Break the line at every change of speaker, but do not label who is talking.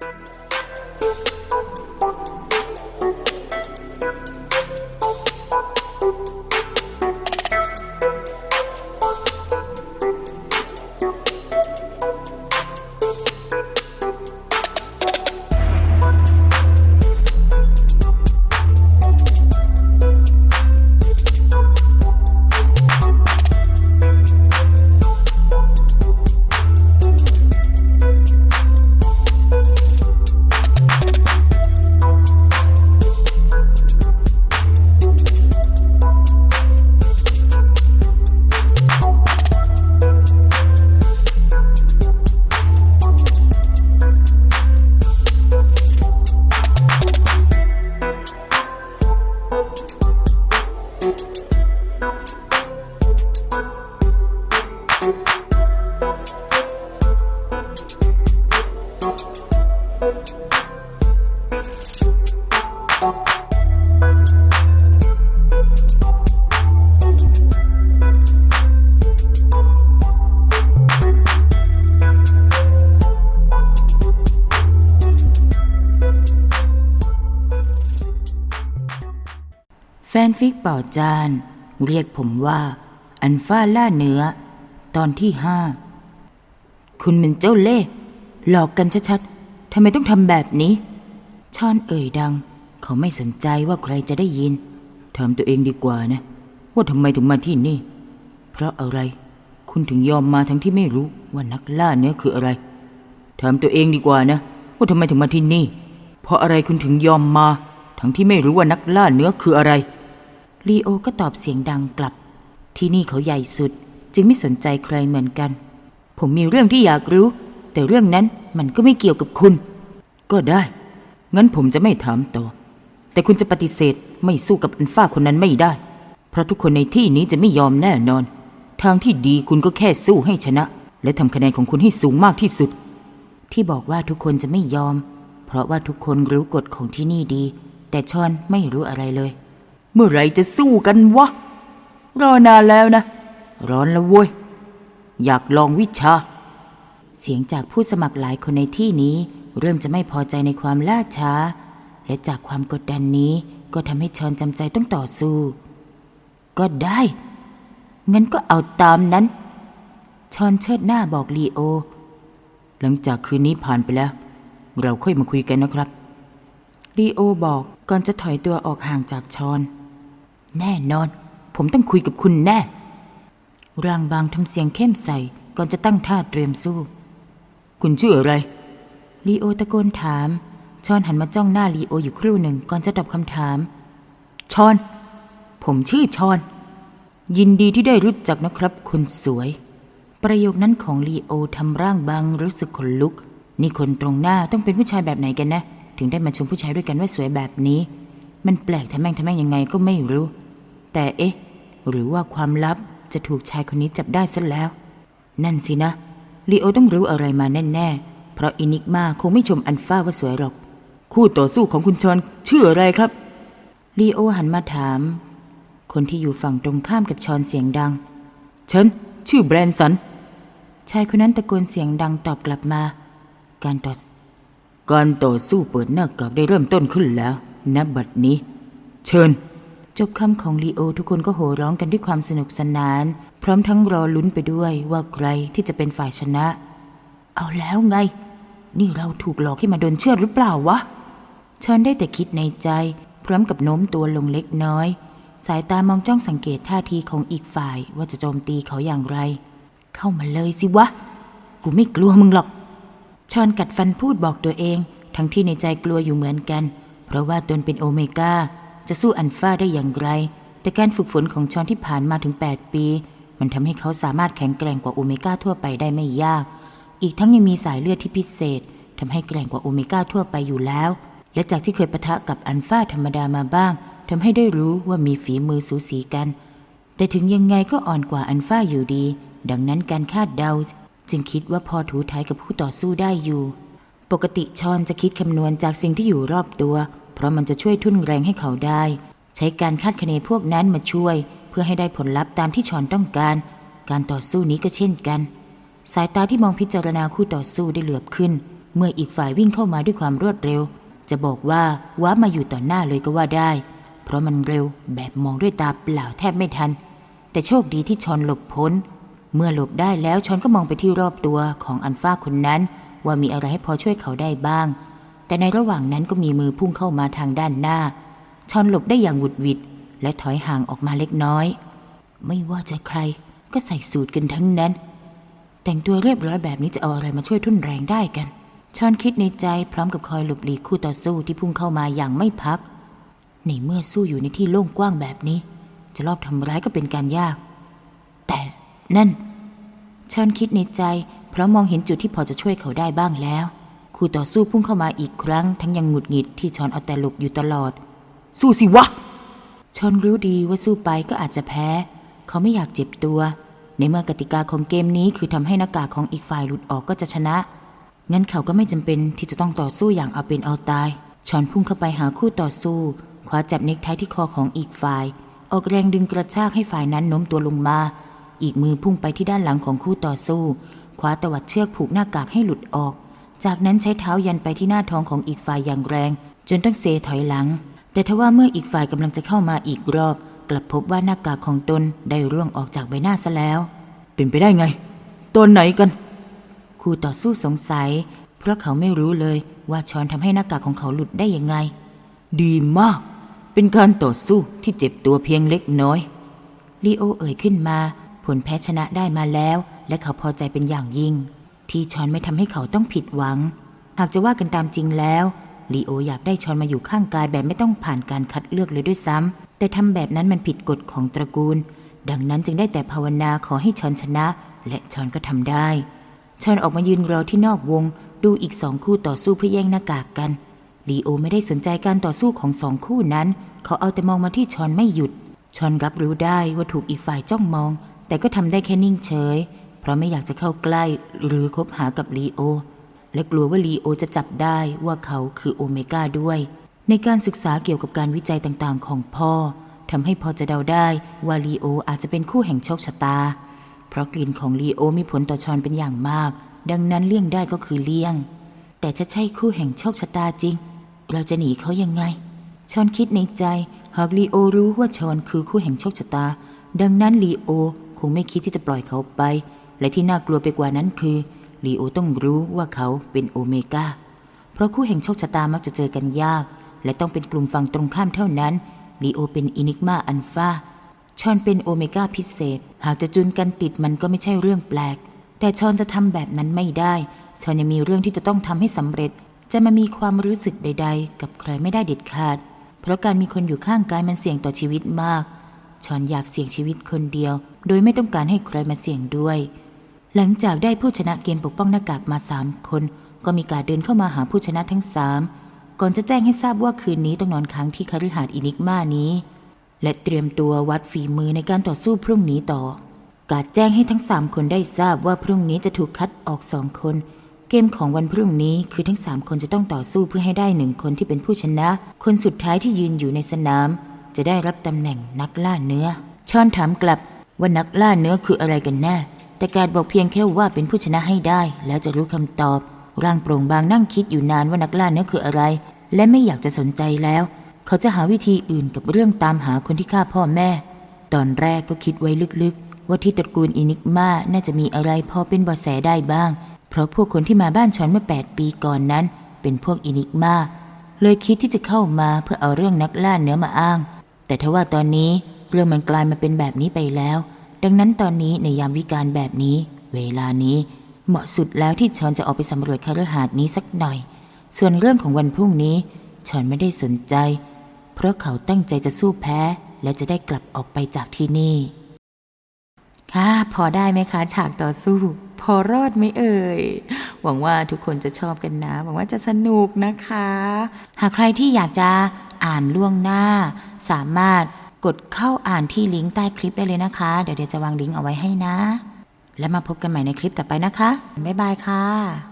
Thank you. แฟนฟิกเป่าจาน เรียกผมว่า อันฟ้าล่าเนื้อ ตอนที่ห้า คุณเป็นเจ้าเล่ห์หลอกกันชัดๆทำไมต้องทำแบบนี้ชอนเอ่ยดัง เขาไม่สนใจว่าใครจะได้ยินถามตัวเองดีกว่านะ ว่าทำไมถึงมาที่นี่ เพราะอะไรคุณถึงยอมมาทั้งที่ไม่รู้ว่านักล่าเนื้อคืออะไรถามตัวเองดีกว่านะ ว่าทำไมถึงมาที่นี่ เพราะอะไรคุณถึงยอมมา ทั้งที่ไม่รู้ว่านักล่าเนื้อคืออะไร ลีโอก็ตอบเสียงดังกลับ ที่นี่เขาใหญ่สุด จึงไม่สนใจใครเหมือนกัน ผมมีเรื่องที่อยากรู้ แต่เรื่องนั้นมันก็ไม่เกี่ยวกับคุณ ก็ได้ งั้นผมจะไม่ถามต่อ แต่คุณจะปฏิเสธไม่สู้กับอันฟ้าคนนั้นไม่ได้ เพราะทุกคนในที่นี้จะไม่ยอมแน่นอน ทางที่ดีคุณก็แค่สู้ให้ชนะ และทำคะแนนของคุณให้สูงมากที่สุด ที่บอกว่าทุกคนจะไม่ยอม เพราะว่าทุกคนรู้กฎของที่นี่ดี แต่ชอนไม่รู้อะไรเลย เมื่อไรจะสู้กันวะ รอนานแล้วนะ ร้อนแล้วเว้ย อยากลองวิชา เสียงจากผู้สมัครหลายคนในที่นี้ เริ่มจะไม่พอใจในความล่าช้า และจากความกดดันนี้ก็ทำให้ชอนจำใจต้องต่อสู้ ก็ได้ งั้นก็เอาตามนั้น ชอนเชิดหน้าบอกลีโอ หลังจากคืนนี้ผ่านไปแล้ว เราค่อยมาคุยกันนะครับลีโอบอกก่อนจะถอยตัวออกห่างจากชอน แน่นอน ผมต้องคุยกับคุณแน่ร่างบางทำเสียงเข้มใสก่อนจะตั้งท่าเตรียมสู้ คุณชื่ออะไร ลีโอตะโกนถาม ชอนหันมาจ้องหน้าลีโออยู่ครู่หนึ่งก่อนจะตอบคำถาม ชอน ผมชื่อชอน ยินดีที่ได้รู้จักนะครับคนสวย ประโยคนั้นของลีโอทำร่างบางรู้สึกขนลุก นี่คนตรงหน้าต้องเป็นผู้ชายแบบไหนกันนะ ถึงได้มาชมผู้ชายด้วยกันว่าสวยแบบนี้ มันแปลกทำแม่งทำแม่งยังไงก็ไม่รู้ แต่เอ๊ะ หรือว่าความลับจะถูกชายคนนี้จับได้ซะแล้ว นั่นสินะลีโอต้องรู้อะไรมาแน่ๆ เพราะอินิกมาคงไม่ชมอันฟ้าว่าสวยหรอก คู่ต่อสู้ของคุณชอนชื่ออะไรครับลีโอหันมาถาม คนที่อยู่ฝั่งตรงข้ามกับชอนเสียงดัง ฉัน ชื่อแบรนสัน ชายคนนั้นตะโกนเสียงดังตอบกลับมา การต่อการต่อสู้เปิดหน้ากากได้เริ่มต้นขึ้นแล้ว ณบัดนี้ เชิญ จบคำของลีโอทุกคนก็โห่ร้องกันด้วยความสนุกสนาน พร้อมทั้งรอลุ้นไปด้วยว่าใครที่จะเป็นฝ่ายชนะ เอาแล้วไง นี่เราถูกหลอกให้มาโดนเชื่อหรือเปล่าวะชอนได้แต่คิดในใจ พร้อมกับโน้มตัวลงเล็กน้อย สายตามองจ้องสังเกตท่าทีของอีกฝ่ายว่าจะโจมตีเขาอย่างไร เข้ามาเลยสิวะ กูไม่กลัวมึงหรอกชอนกัดฟันพูดบอกตัวเอง ทั้งที่ในใจกลัวอยู่เหมือนกัน เพราะว่าตนเป็นโอเมก้าจะสู้อันฟ้าได้อย่างไร แต่การฝึกฝนของชอนที่ผ่านมาถึง 8 ปี มันทำให้เขาสามารถแข็งแกร่งกว่าโอเมก้าทั่วไปได้ไม่ยาก อีกทั้งยังมีสายเลือดที่พิเศษทำให้แกร่งกว่าโอเมก้าทั่วไปอยู่แล้ว และจากที่เคยปะทะกับอันฟ้าธรรมดามาบ้างทำให้ได้รู้ว่ามีฝีมือสูสีกัน แต่ถึงยังไงก็อ่อนกว่าอันฟ้าอยู่ดี ดังนั้นการคาดเดา จึงคิดว่าพอถูถ่ายกับผู้ต่อสู้ได้อยู่ ปกติชอนจะคิดคำนวณจากสิ่งที่อยู่รอบตัว เพราะมันจะช่วยทุ่นแรงให้เขาได้ ใช้การคาดคะเนพวกนั้นมาช่วย เพื่อให้ได้ผลลัพธ์ตามที่ชอนต้องการ การต่อสู้นี้ก็เช่นกัน สายตาที่มองพิจารณาคู่ต่อสู้ได้เหลือบขึ้นเหเมื่ออีกฝ่ายวิ่งเข้ามาด้วยความรวดเร็ว จะบอกว่าว้ามาอยู่ต่อหน้าเลยก็ว่าได้ เพราะมันเร็วแบบมองด้วยตาเปล่าแทบไม่ทัน แต่โชคดีที่ชอนหลบพ้น เมื่อหลบได้แล้วชอนก็มองไปที่รอบตัวของอันฟ้าคนนั้น ว่ามีอะไรให้พอช่วยเขาได้บ้าง แต่ในระหว่างนั้นก็มีมือพุ่งเข้ามาทางด้านหน้า ชอนหลบได้อย่างหวุดหวิด และถอยห่างออกมาเล็กน้อย ไม่ว่าจะใครก็ใส่สูตรกันทั้งนั้น แต่งตัวเรียบร้อยแบบนี้จะเอาอะไรมาช่วยทุ่นแรงได้กัน ชอนคิดในใจพร้อมกับคอยหลบหลีกคู่ต่อสู้ที่พุ่งเข้ามาอย่างไม่พัก ในเมื่อสู้อยู่ในที่โล่งกว้างแบบนี้ จะรอบทำร้ายก็เป็นการยาก แต่นั่น ชอนคิดในใจ เพราะมองเห็นจุดที่พอจะช่วยเขาได้บ้างแล้ว คู่ต่อสู้พุ่งเข้ามาอีกครั้ง ทั้งยังหงุดหงิดที่ชอนเอาแต่หลบอยู่ตลอด สู้สิวะชอนรู้ดีว่าสู้ไปก็อาจจะแพ้ เขาไม่อยากเจ็บตัว ในเมื่อกติกาของเกมนี้คือทำให้หน้ากากของอีกฝ่ายหลุดออกก็จะชนะ งั้นเขาก็ไม่จำเป็นที่จะต้องต่อสู้อย่างเอาเป็นเอาตายชอนพุ่งเข้าไปหาคู่ต่อสู้คว้าจับเน็กไทที่คอของอีกฝ่าย ออกแรงดึงกระชากให้ฝ่ายนั้นโน้มตัวลงมา อีกมือพุ่งไปที่ด้านหลังของคู่ต่อสู้ คว้าตวัดเชือกผูกหน้ากากให้หลุดออก จากนั้นใช้เท้ายันไปที่หน้าท้องของอีกฝ่ายอย่างแรง จนต้องเซถอยหลัง แต่ทว่าเมื่ออีกฝ่ายกำลังจะเข้ามาอีกรอบ กลับพบว่าหน้ากากของตนได้ร่วงออกจากใบหน้าซะแล้ว เป็นไปได้ไงตอนไหนกันคู่ต่อสู้สงสัย เพราะเขาไม่รู้เลยว่าช้อนทำให้หน้ากากของเขาหลุดได้ยังไง ดีมาก เป็นการต่อสู้ที่เจ็บตัวเพียงเล็กน้อยลีโอเอ่ยขึ้นมา ผลแพ้ชนะได้มาแล้ว และเขาพอใจเป็นอย่างยิ่ง ที่ช้อนไม่ทำให้เขาต้องผิดหวัง หากจะว่ากันตามจริงแล้วลีโออยากได้ช้อนมาอยู่ข้างกายแบบไม่ต้องผ่านการคัดเลือกเลยด้วยซ้ำแต่ทำแบบนั้นมันผิดกฎของตระกูล ดังนั้นจึงได้แต่ภาวนาขอให้ช้อนชนะ และช้อนก็ทำได้ชอนออกมายืนรอที่นอกวง ดูอีกสองคู่ต่อสู้เพื่อแย่งหน้ากากกันลีโอไม่ได้สนใจการต่อสู้ของสองคู่นั้น เขาเอาแต่มองมาที่ชอนไม่หยุดชอนรับรู้ได้ว่าถูกอีกฝ่ายจ้องมอง แต่ก็ทำได้แค่นิ่งเฉย ราะไม่อยากจะเข้าใกล้หรือคบหากับลีโอ และกลัวว่าลีโอจะจับได้ว่าเขาคือโอเมก้าด้วย ในการศึกษาเกี่ยวกับการวิจัยต่างๆ ของพ่อทำให้พอจะเดาได้ว่าลีโออาจจะเป็นคู่แห่งโชคชะตา เพราะกลิ่นของลีโอมีผลต่อชอนเป็นอย่างมาก ดังนั้นเลี่ยงได้ก็คือเลี่ยง แต่จะใช่คู่แห่งโชคชะตาจริง เราจะหนีเขายังไง ชอนคิดในใจ หากลีโอรู้ว่าชอนคือคู่แห่งโชคชะตา ดังนั้นลีโอคงไม่คิดที่จะปล่อยเขาไป และที่น่ากลัวไปกว่านั้นคือลีโอต้องรู้ว่าเขาเป็นโอเมก้า เพราะคู่แห่งโชคชะตามักจะเจอกันยาก และต้องเป็นกลุ่มฝั่งตรงข้ามเท่านั้นลีโอเป็นอินิกมาอันฟาชอนเป็นโอเมก้าพิเศษ หากจะจุนกันติดมันก็ไม่ใช่เรื่องแปลก แต่ชอนจะทำแบบนั้นไม่ได้ ชอนยังมีเรื่องที่จะต้องทำให้สำเร็จ จะมามีความรู้สึกใด ๆ กับใครไม่ได้เด็ดขาด เพราะการมีคนอยู่ข้างกายมันเสี่ยงต่อชีวิตมาก ชอนอยากเสี่ยงชีวิตคนเดียว โดยไม่ต้องการให้ใครมาเสี่ยงด้วย หลังจากได้ผู้ชนะเกมปกป้องหน้ากากมาสามคน ก็มีการเดินเข้ามาหาผู้ชนะทั้งสามก่อนจะแจ้งให้ทราบว่าคืนนี้ต้องนอนค้างที่คฤหาสน์อินิกมานี้ และเตรียมตัววัดฝีมือในการต่อสู้พรุ่งนี้ต่อ การแจ้งให้ทั้งสามคนได้ทราบว่าพรุ่งนี้จะถูกคัดออกสองคน เกมของวันพรุ่งนี้คือทั้งสามคนจะต้องต่อสู้เพื่อให้ได้หนึ่งคนที่เป็นผู้ชนะ คนสุดท้ายที่ยืนอยู่ในสนาม จะได้รับตำแหน่งนักล่าเนื้อ ชอนถามกลับว่านักล่าเนื้อคืออะไรกันแน่ แต่การบอกเพียงแค่ว่าเป็นผู้ชนะให้ได้ แล้วจะรู้คำตอบ ร่างโปร่งบางนั่งคิดอยู่นานว่านักล่าเนื้อคืออะไร และไม่อยากจะสนใจแล้ว เขาจะหาวิธีอื่นกับเรื่องตามหาคนที่ฆ่าพ่อแม่ ตอนแรกก็คิดไว้ลึกๆ ว่าที่ตระกูลอินิกมาน่าจะมีอะไรพอเป็นเบาะแสได้บ้าง เพราะพวกคนที่มาบ้านชอนเมื่อ 8 ปีก่อนนั้น เป็นพวกอินิกมาเลยคิดที่จะเข้ามาเพื่อเอาเรื่องนักล่าเนื้อมาอ้าง แต่ทว่าตอนนี้เรื่องมันกลายมาเป็นแบบนี้ไปแล้ว ดังนั้นตอนนี้ในยามวิการแบบนี้ เวลานี้เหมาะสุดแล้วที่ชอนจะออกไปสำรวจคฤหาสน์นี้สักหน่อย ส่วนเรื่องของวันพรุ่งนี้ชอนไม่ได้สนใจ เพราะเขาตั้งใจจะสู้แพ้ และจะได้กลับออกไปจากที่นี่ ค่ะพอได้ไหมคะฉากต่อสู้ พอรอดไหมเอ่ย หวังว่าทุกคนจะชอบกันนะ หวังว่าจะสนุกนะคะ หากใครที่อยากจะอ่านล่วงหน้า สามารถ กดเข้าอ่านที่ลิงก์ใต้คลิปได้เลยนะคะ เดี๋ยวเดี๋ยวจะวางลิงก์เอาไว้ให้นะ แล้วมาพบกันใหม่ในคลิปต่อไปนะคะ บ๊ายบายค่ะ